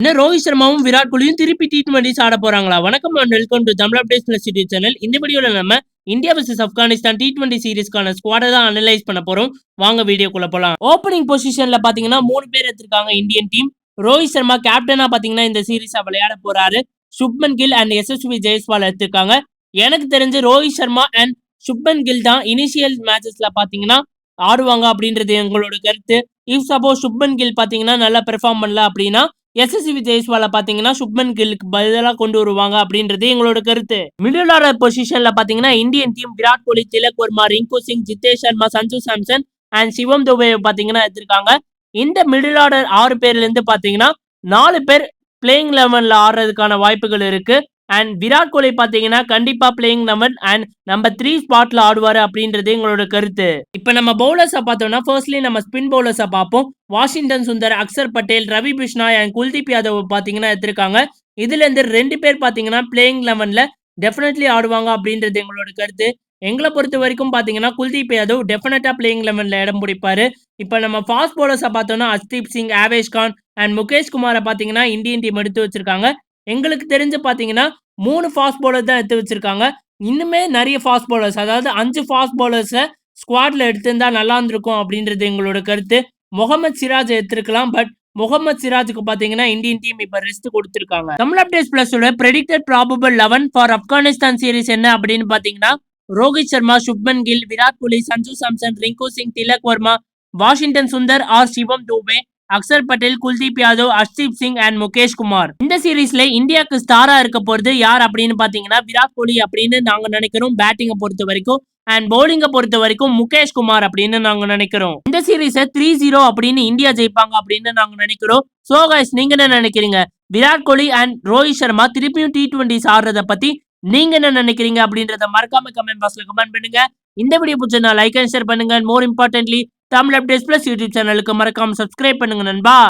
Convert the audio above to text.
இன்னும் ரோஹித் சர்மாவும் விராட் கோலியும் திருப்பி டி டுவெண்ட்டிஸ் ஆட போறாங்களா? வணக்கம் and welcome to Tamil updates plus YouTube channel இந்த வீடியோல நம்ம India versus Afghanistan T twenty சீரிஸ்க்கான ஸ்குவாடை தான் அனலைஸ் பண்ண போறோம். வாங்க வீடியோக்குள்ள போலாம். ஓப்பனிங் பொசிஷன்ல பாத்தீங்கன்னா மூணு பேர் எடுத்திருக்காங்க இந்தியன் டீம் ரோஹித் சர்மா கேப்டனா பாத்தீங்கன்னா இந்த சீரிஸா விளையாட போறாரு. சுப்மன் கில் அண்ட் எஸ்எஸ்வி ஜெயஸ்வால் எடுத்திருக்காங்க. எனக்கு தெரிஞ்சு ரோஹித் சர்மா அண்ட் சுப்மன் கில் தான் இனிஷியல் மேட்சஸ்ல பாத்தீங்கன்னா ஆடுவாங்க அப்படின்றது எங்களோட கருத்து. இஃப் சப்போஸ் சுப்மன் கில் பாத்தீங்கன்னா நல்லா பெர்ஃபார்ம் பண்ணல அப்படின்னா எஸ்எஸ்சி ஜெய்ஸ்வால பாத்தீங்கன்னா சுப்மன் கில்லுக்கு பதிலாக கொண்டு வருவாங்க அப்படின்றது எங்களோட கருத்து. மிடில் ஆர்டர் பொசிஷன்ல பாத்தீங்கன்னா Indian team Virat Kohli Tilak Varma Rinku Singh Jitesh Sharma Sanju Samson and Shivam Dube பாத்தீங்கன்னா எடுத்திருக்காங்க இந்த மிடில் ஆர்டர் ஆறு பேர்ல இருந்து பாத்தீங்கன்னா நாலு பேர் பிளேயிங் லெவன்ல ஆடுறதுக்கான வாய்ப்புகள் இருக்கு. அண்ட் விராட் கோலி பார்த்தீங்கன்னா கண்டிப்பாக playing number and number three ஸ்பாட்ல ஆடுவார் அப்படின்றது எங்களோட கருத்து. இப்போ நம்ம பவுலர்ஸை பார்த்தோம்னா ஃபர்ஸ்ட்லி நம்ம ஸ்பின் பவுலர்ஸை பார்ப்போம். வாஷிங்டன் சுந்தர் அக்சர் பட்டேல் ரவி பிஷ்னாய் அண்ட் குல்தீப் யாதவ் பார்த்தீங்கன்னா எடுத்திருக்காங்க. இதுலேருந்து ரெண்டு பேர் பார்த்தீங்கன்னா பிளேயிங் லெவனில் டெஃபினெட்லி ஆடுவாங்க அப்படின்றது எங்களோட கருத்து. எங்களை பொறுத்த வரைக்கும் பார்த்தீங்கன்னா குல்தீப் யாதவ் டெஃபினட்டாக பிளேயிங் லெவனில் இடம் பிடிப்பார். இப்போ நம்ம ஃபாஸ்ட் பவுலர்ஸை பார்த்தோம்னா அஸ்தீப் சிங் ஆவேஷ் கான் அண்ட் முகேஷ் குமாரை பார்த்தீங்கன்னா இந்தியன் டீம் எடுத்து வச்சிருக்காங்க. எங்களுக்கு தெரிஞ்சு பாத்தீங்கன்னா மூணு ஃபாஸ்ட் பவுலர் தான் எடுத்து வச்சிருக்காங்க. இன்னுமே நிறைய ஃபாஸ்ட் பவுலர்ஸ் அதாவது அஞ்சு ஃபாஸ்ட் பவுலர்ஸை ஸ்குவாட்ல எடுத்திருந்தா நல்லா இருந்திருக்கும் அப்படின்றது எங்களோட கருத்து. முகமது சிராஜ் எடுத்திருக்கலாம் பட் முகமது சிராஜுக்கு பாத்தீங்கன்னா இந்தியன் டீம் இப்ப ரெஸ்ட் கொடுத்திருக்காங்க. Tamil updates பிளஸோட predicted probable eleven for Afghanistan series என்ன அப்படின்னு பாத்தீங்கன்னா Rohit Sharma Shubman Gill Virat Kohli Sanju Samson Rinku Singh Tilak Varma Washington Sundar or Shivam Dube Axar Patel Kuldeep Yadav Arshdeep Singh and Mukesh Kumar. இந்த சீரீஸ்ல இந்தியாவுக்கு ஸ்டாரா இருக்க போறது யார் அப்படின்னு பாத்தீங்கன்னா விராட் கோலி அப்படின்னு நாங்க நினைக்கிறோம் பேட்டிங்கை பொறுத்த வரைக்கும் அண்ட் பவுலிங்கை பொறுத்த வரைக்கும் முகேஷ் குமார் அப்படின்னு நாங்க நினைக்கிறோம். இந்த சீரீஸை த்ரீ ஜீரோ அப்படின்னு இந்தியா ஜெயிப்பாங்க அப்படின்னு நாங்க நினைக்கிறோம். சோ கைஸ் நீங்க என்ன நினைக்கிறீங்க? விராட் கோலி அண்ட் ரோஹித் சர்மா திருப்பியும் டி டுவெண்ட்டிஸ் ஆடுறத பத்தி நீங்க என்ன நினைக்கிறீங்க அப்படின்றத மறக்காம கமெண்ட் பாக்ஸ்ல கமெண்ட் பண்ணுங்க. இந்த வீடியோ பிடிச்சிருந்தா லைக் அண்ட் ஷேர் பண்ணுங்க. More importantly Tamil updates plus YouTube சேனலுக்கு மறக்காம சப்ஸ்கிரைப் பண்ணுங்க நண்பா.